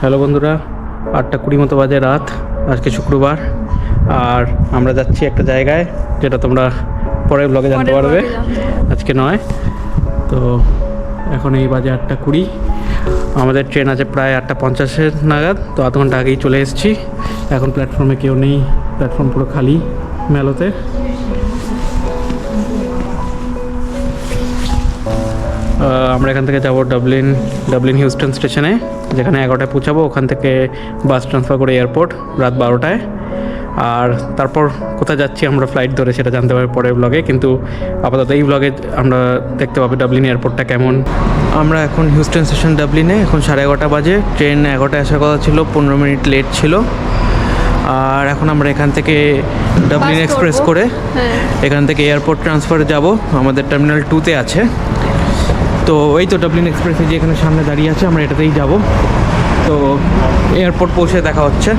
Hello বন্ধুরা আটটা কুড়ি মতো বাজে রাত আজকে শুক্রবার। আর আমরা যাচ্ছি একটা জায়গায় যেটা তোমরা পরের ব্লগে জানতে পারবে। আজকে নয়। তো এখন এই বাজে আটটা কুড়ি। আমাদের ট্রেন আছে প্রায় আটটা পঞ্চাশের নাগাদ তো আধ ঘণ্টা আগেই চলে এসেছি। এখন প্ল্যাটফর্মে কেউ নেই প্ল্যাটফর্ম পুরো খালি মেলোতে। আমরা এখান থেকে যাব ডাবলিন ডাবলিন হিউস্টন স্টেশনে যেখানে এগারোটায় পৌঁছাবো। ওখান থেকে বাস ট্রান্সফার করে এয়ারপোর্ট রাত বারোটায়। আর তারপর কোথায় যাচ্ছি আমরা ফ্লাইট ধরে সেটা জানতে পারব পরের ব্লগে কিন্তু আপাতত এই ব্লগে আমরা দেখতে পাবো ডাবলিন এয়ারপোর্টটা কেমন। আমরা এখন হিউস্টন স্টেশন ডাবলিনে এখন সাড়ে এগারোটা বাজে। ট্রেন এগারোটায় আসার কথা ছিল পনেরো মিনিট লেট ছিল। আর এখন আমরা এখান থেকে ডাবলিন এক্সপ্রেস করে হ্যাঁ। এখান থেকে এয়ারপোর্ট ট্রান্সফারে যাব। আমাদের টার্মিনাল টুতে আছে। তো এই তো ডাবলিন এক্সপ্রেসে যে এখানে সামনে দাঁড়িয়ে আছে, আমরা এটাতেই যাব। তো এয়ারপোর্ট পৌঁছে দেখা হচ্ছে।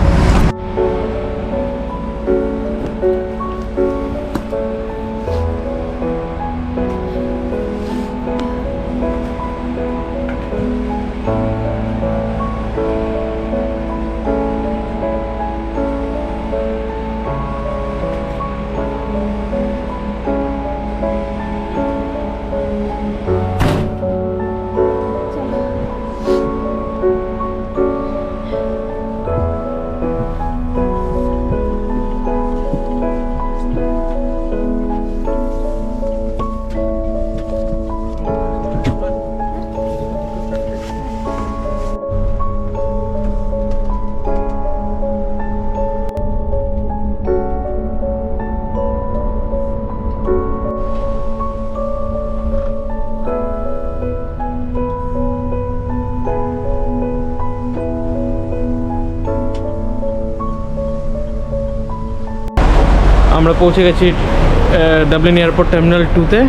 আমরা পৌঁছে গেছি ডাবলিন এয়ারপোর্ট টার্মিনাল টুতে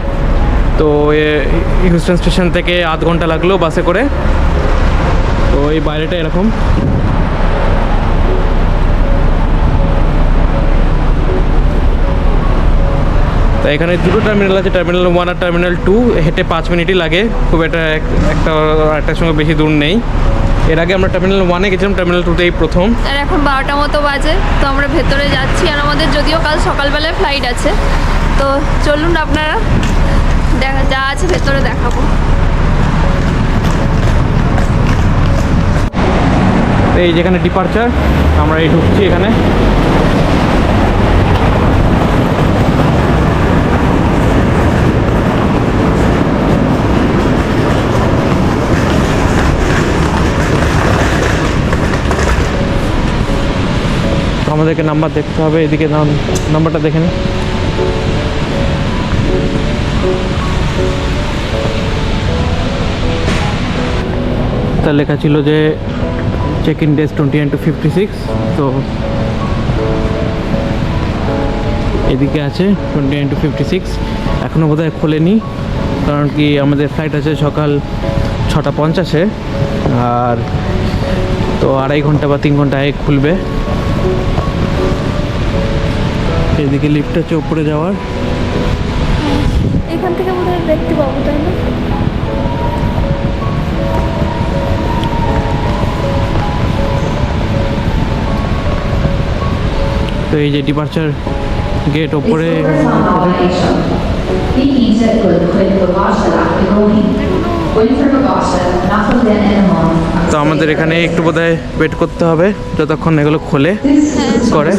তো হিউস্টন স্টেশন থেকে আধ ঘণ্টা লাগল বাসে করে। তো এই বাইরেটা এরকম। তা এখানে দুটো টার্মিনাল আছে টার্মিনাল ওয়ান আর টার্মিনাল টু হেঁটে পাঁচ মিনিটই লাগে। খুব একটা একটা একটার সঙ্গে বেশি দূর নেই। এর আগে আমরা টার্মিনাল ওয়ানে গেছিলাম টার্মিনাল টুতেই প্রথম। আর এখন বারোটা মতো বাজে তো আমরা ভেতরে যাচ্ছি। আর আমাদের যদিও কাল সকালবেলায় ফ্লাইট আছে তো চলুন আপনারা দেখা যা আছে ভেতরে দেখাবো। এই যেখানে ডিপার্চার আমরা এই ঢুকছি এখানে। আমাদেরকে নাম্বার দেখতে হবে, এদিকে নাম- নাম্বারটা দেখে নিন। তার লেখা ছিল যে check in desk twenty nine to fifty six তো এদিকে আছে twenty nine to fifty six এখনও বোধহয় খোলেনি, কারণ কি আমাদের ফ্লাইট আছে সকাল ছটা পঞ্চাশে, আর তো আড়াই ঘণ্টা বা তিন ঘণ্টা আগে খুলবে। এদিকে লিফট আছে উপরে যাওয়ার। এখান থেকে বোধহয় দেখতে পাবো তাই না? তো এই যে ডিপার্চার গেট ওপরে তো আমাদের এখানে একটু বোধ হয় ওয়েট করতে হবে যতক্ষণ এগুলো খোলে করে।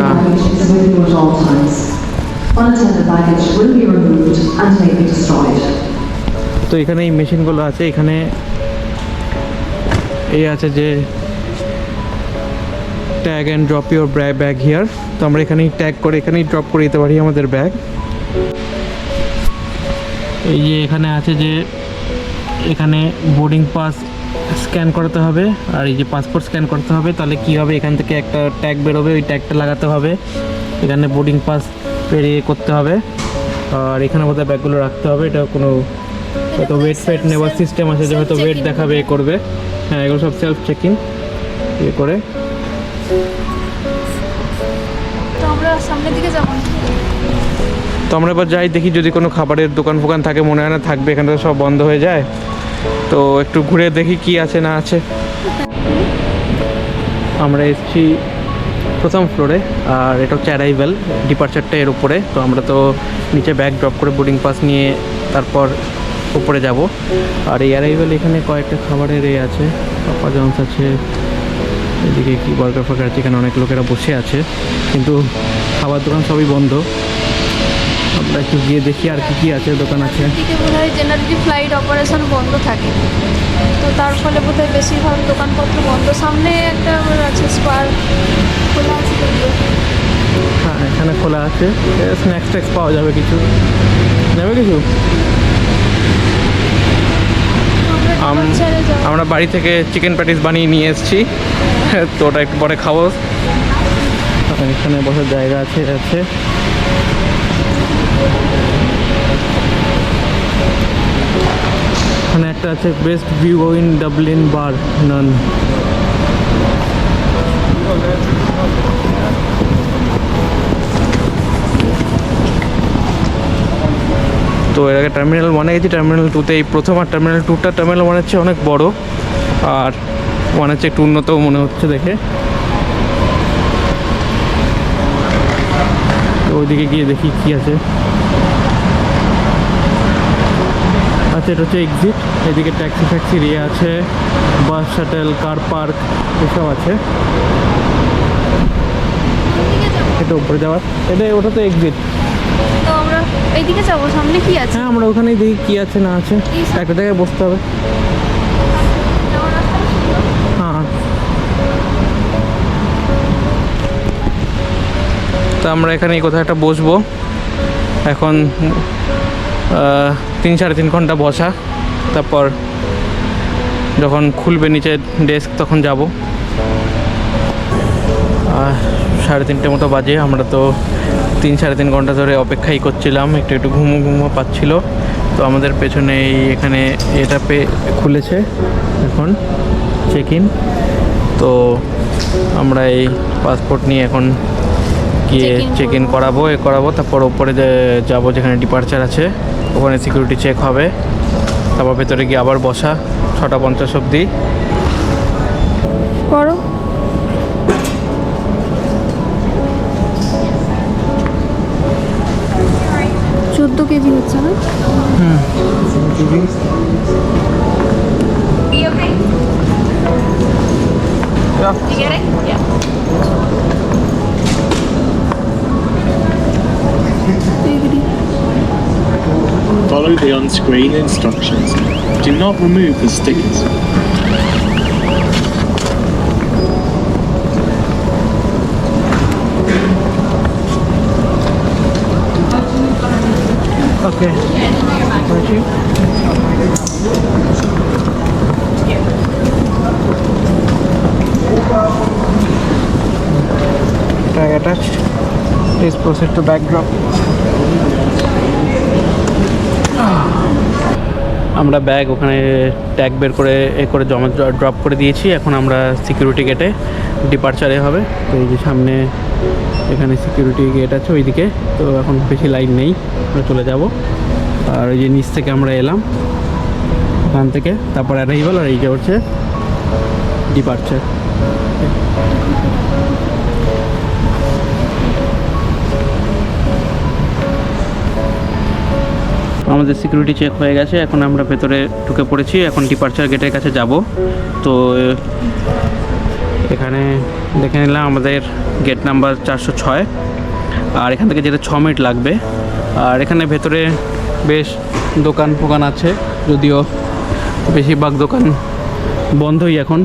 হ্যাঁ। তো এখানে এই মেশিনগুলো আছে এখানে এই আছে যে tag and drop your bag here তো আমরা এখানেই ট্যাগ করে এখানেই ড্রপ করে দিতে পারি আমাদের ব্যাগ এই যে এখানে আছে যে এখানে বোর্ডিং পাস স্ক্যান করতে হবে আর এই যে পাসপোর্ট স্ক্যান করতে হবে তাহলে কী হবে? এখান থেকে একটা ট্যাগ বেরোবে ওই ট্যাগটা লাগাতে হবে। এখানে বোর্ডিং পাস পেরিয়ে করতে হবে। আর এখানে বোধহয় ব্যাগগুলো রাখতে হবে এটা কোনো হয়তো ওয়েট ফেট নেওয়ার সিস্টেম আছে যে হয়তো ওয়েট দেখাবে এ করবে। হ্যাঁ এগুলো সব সেলফ চেক ইন ইয়ে করে। তো আমরা এবার যাই, দেখি যদি কোনো খাবারের দোকান ফোকান থাকে, মনে হয় না থাকবে, এখানে তো সব বন্ধ হয়ে যায়। তো একটু ঘুরে দেখি কি আছে না আছে। আমরা এসেছি প্রথম ফ্লোরে, আর এটা হচ্ছে অ্যারাইভেল ডিপার্চারটা এর উপরে। তো আমরা তো নিচে ব্যাগ ড্রপ করে বোর্ডিং পাস নিয়ে তারপর উপরে যাব। আর এই অ্যারাইভেল এখানে কয়েকটা খাবারের এ আছে পাপা জন্স আছে, এদিকে কি বার্গার ফার্গার আছে, এখানে অনেক লোকেরা বসে আছে। কিন্তু খাবার দোকান সবই বন্ধ। আমরা একটু গিয়ে দেখি আর কি কি আছে দোকান আছে। এদিকে হয় জেনারেলি ফ্লাইট অপারেশন বন্ধ থাকে। তো তার ফলে বোধ হয় বেশিরভাগ দোকানপত্র বন্ধ। সামনে একটা আছে স্পার খোলা আছে হ্যাঁ এখানে খোলা আছে। স্ন্যাক্স ট্যাক্স পাওয়া যাবে কিছু। যাবে কিছু? আমরা বাড়ি থেকে চিকেন প্যাটিস বানিয়ে নিয়ে এসেছি। তো ওটা একটু পরে খাব। এখানে বসার জায়গা আছে আছে। এখানে একটা আছে best view in Dublin bar none তো এর আগে টার্মিনাল ওয়ানে গেছি টার্মিনাল টুতে এই প্রথম আর টার্মিনাল টুটা টার্মিনাল ওয়ানের চেয়ে অনেক বড়। আর ওয়ানের চেয়ে একটু উন্নত মনে হচ্ছে দেখে। তো ওইদিকে গিয়ে দেখি কি আছে। আচ্ছা এটা হচ্ছে এক্সিট এদিকে ট্যাক্সি ফ্যাক্সি ইয়ে আছে বাস শাটেল কার পার্ক এসব আছে। এটা উপরে যাওয়ার। এটা ওটা তো এক্সিট তো আমরা এইদিকে যাব সামনে কি আছে? হ্যাঁ আমরা দেখি কি আছে না আছে। একটা জায়গায় বসতে হবে। হ্যাঁ। তো আমরা এখানে কোথাও একটা বসবো। এখন তিন সাড়ে তিন ঘণ্টা বসা তারপর যখন খুলবে নিচে ডেস্ক তখন যাব। আর সাড়ে তিনটে মতো বাজে আমরা তো তিন সাড়ে তিন ঘণ্টা ধরে অপেক্ষাই করছিলাম একটু একটু ঘুমো ঘুমো পাচ্ছিল। তো আমাদের পেছনে এই এখানে এটা পে খুলেছে এখন চেক ইন তো আমরা এই পাসপোর্ট নিয়ে এখন গিয়ে চেক ইন করাবো এ করাবো তারপর ওপরে যাব যেখানে ডিপার্চার আছে। ওখানে সিকিউরিটি চেক হবে। তারপর ভেতরে গিয়ে আবার বসা, ছটা পঞ্চাশ অব্দি করো। চোদ্দ কেজি হচ্ছে না? Follow the on-screen instructions. Do not remove the stickers. Okay Tag attached. Please proceed to backdrop. আমরা ব্যাগ ওখানে ট্যাগ বের করে, এ করে জমা ড্রপ করে দিয়েছি। এখন আমরা সিকিউরিটি গেটে ডিপার্চারে হবে। তো এই যে সামনে এখানে সিকিউরিটি গেট আছে ওইদিকে। তো এখন বেশি লাইন নেই, আমরা চলে যাব। আর ওই যে নিচ থেকে আমরা এলাম ওখান থেকে। তারপর অ্যারাইভাল আর এই যে হচ্ছে ডিপার্চার আমাদের সিকিউরিটি চেক হয়ে গেছে, এখন আমরা ভেতরে ঢুকে পড়েছি, এখন ডিপার্চার গেটের কাছে যাব। তো, এখানে দেখে নিলাম আমাদের গেট নাম্বার চারশো ছয়, আর এখান থেকে যেতে ছ মিনিট লাগবে। আর এখানে ভেতরে বেশ দোকান ফোকান আছে, যদিও বেশিরভাগ দোকান বন্ধই এখন,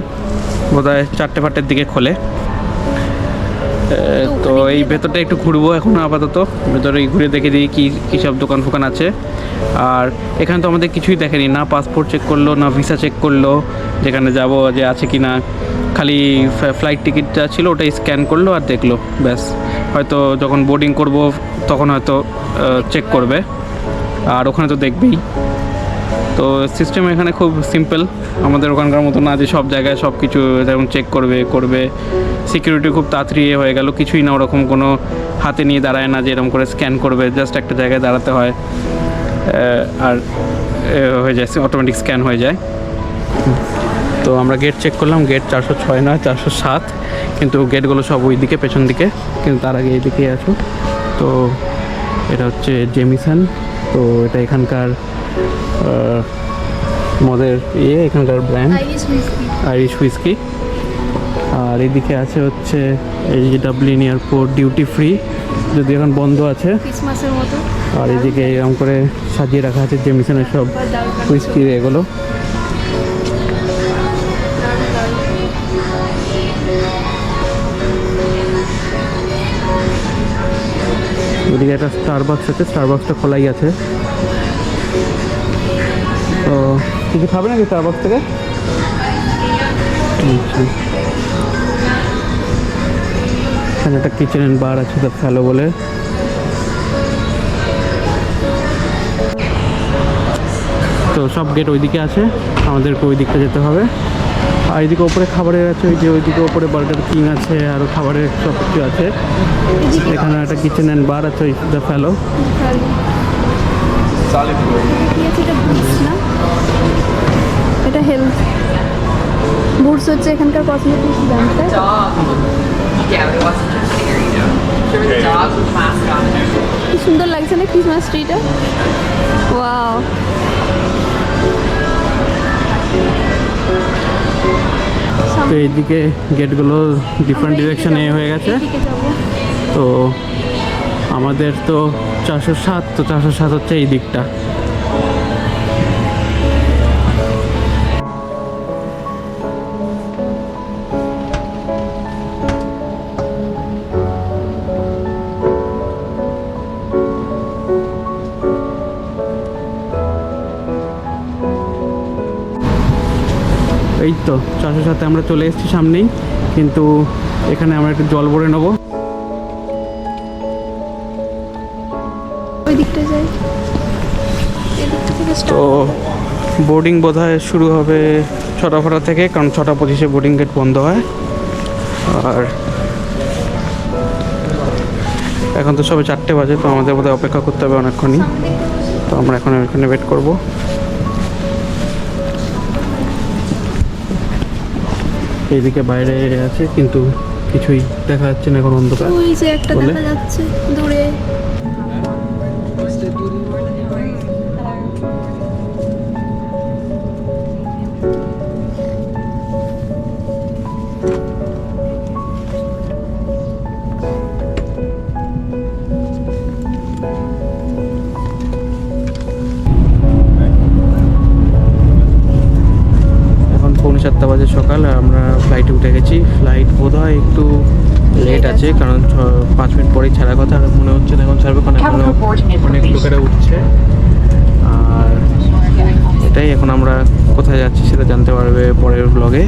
বোধহয় চারটে ফারটের দিকে খোলে। তো এই ভেতরটা একটু ঘুরবো এখন আপাতত। ভেতরে ঘুরে দেখে দিই কী কী সব দোকান ফোকান আছে। আর এখানে তো আমাদের কিছুই দেখেনি। না পাসপোর্ট চেক করল, না ভিসা চেক করল। যেখানে যাব যে আছে কি না খালি ফ্লাইট টিকিটটা ছিল ওটাই স্ক্যান করল আর দেখল, ব্যাস। হয়তো যখন বোর্ডিং করব, তখন হয়তো চেক করবে। আর ওখানে তো দেখবেই। তো সিস্টেম এখানে খুব সিম্পল আমাদের ওখানকার মতো না যে সব জায়গায় সব কিছু যেমন চেক করবে করবে। সিকিউরিটি খুব তাড়াতাড়ি এ হয়ে গেল। কিছুই না ওরকম কোনো হাতে নিয়ে দাঁড়ায় না যে এরকম করে স্ক্যান করবে জাস্ট একটা জায়গায় দাঁড়াতে হয় আর হয়ে যায় অটোমেটিক স্ক্যান হয়ে যায়। তো আমরা গেট চেক করলাম গেট চারশো ছয় নয় চারশো সাত কিন্তু গেটগুলো সব ওই দিকে পেছন দিকে কিন্তু তার আগে এইদিকেই আছো। তো এটা হচ্ছে জেমিসন তো এটা এখানকার মদের ইয়ে এখানকার ব্র্যান্ড আইরিশ হুইস্কি আর এদিকে আছে হচ্ছে এই যে ডাবলিন এয়ারপোর্ট ডিউটি ফ্রি যদি এখন বন্ধ আছে। আর এদিকে এরকম করে সাজিয়ে রাখা আছে জেমিসনের সব বা দারুণ হুইস্কির এগুলো। ওদিকে একটা স্টারবাক্স আছে স্টারবাক্সটা খোলাই আছে। তো কিছু খাবে নাকি স্টারবাক্স থেকে? আচ্ছা। এখানে একটা কিচেন অ্যান্ড বার আছে দ্য ফ্যালো বলে। তো সব গেট ওইদিকে আছে, আমাদেরকে ওই দিকটা যেতে হবে। আর এইদিকে ওপরে খাবারের আছে, ওই যে ওইদিকে ওপরে বার্গার কিং আছে আরও খাবারের সব কিছু আছে। এখানে একটা কিচেন অ্যান্ড বার আছে, ওই দ্য আছে এটা হেলথ বুটস হচ্ছে এখানকার cosmetics brand? Yeah, but it wasn't just an area. There was a dog with a on and everything. কি সুন্দর লাগছে না? ক্রিসমাস ট্রিটা ওয়াও তো এইদিকে গেটগুলো ডিফারেন্ট ডিরেকশনে হয়ে গেছে। তো আমাদের তো চারশো সাত তো চারশো সাত হচ্ছে এই দিকটা। তো চাষের সাথে আমরা চলে এসেছি সামনেই কিন্তু এখানে আমরা একটু জল ভরে নেব। ওই দিকটা যাই। এদিকটা থেকে তো বোর্ডিং বোধহয় শুরু হবে ছটা ফটা থেকে কারণ ছটা পঁচিশে বোর্ডিং গেট বন্ধ হয়। আর এখন তো সবে চারটে বাজে তো আমাদের বোধহয় অপেক্ষা করতে হবে অনেকক্ষণই। তো আমরা এখন এখানে ওয়েট করব। এইদিকে বাইরে আছে কিন্তু কিছুই দেখা যাচ্ছে না এখন অন্ধকার। ওই যে একটা দেখা যাচ্ছে দূরে। সাতটা বাজে সকাল আর আমরা ফ্লাইটে উঠে গেছি। ফ্লাইট বোধ হয় একটু লেট আছে কারণ ছ- পাঁচ মিনিট পরেই ছাড়ার কথা আর মনে হচ্ছে না এখন ছাড়বে কারণ এখনও অনেক লোকেরা উঠছে। আর এটাই এখন আমরা কোথায় যাচ্ছি সেটা জানতে পারবে পরের ব্লগে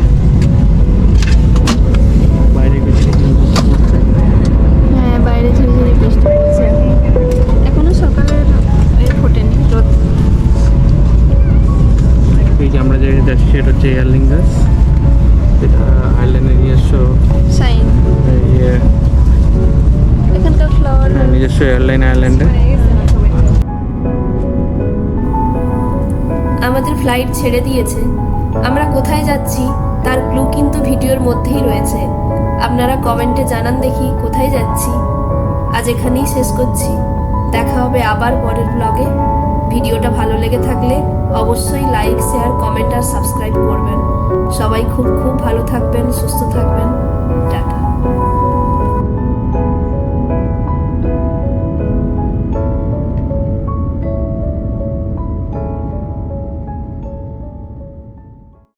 হচ্ছে এয়ারলিঙ্গাস এটা আয়ারল্যান্ডের নিজস্ব সাইন ইয়ে। এখানকার ফ্লাওয়ার হ্যাঁ, নিজস্ব এয়ারলাইন আয়ারল্যান্ডে আমাদের ফ্লাইট ছেড়ে দিয়েছে। আমরা কোথায় যাচ্ছি তার ক্লু কিন্তু ভিডিওর মধ্যেই রয়েছে। আপনারা কমেন্টে জানান দেখি কোথায় যাচ্ছি। আজ এখানেই শেষ করছি। দেখা হবে আবার পরের ব্লগে ভিডিওটা ভালো লেগে থাকলে অবশ্যই লাইক শেয়ার কমেন্ট আর সাবস্ক্রাইব করবেন। সবাই খুব খুব ভালো থাকবেন, সুস্থ থাকবেন।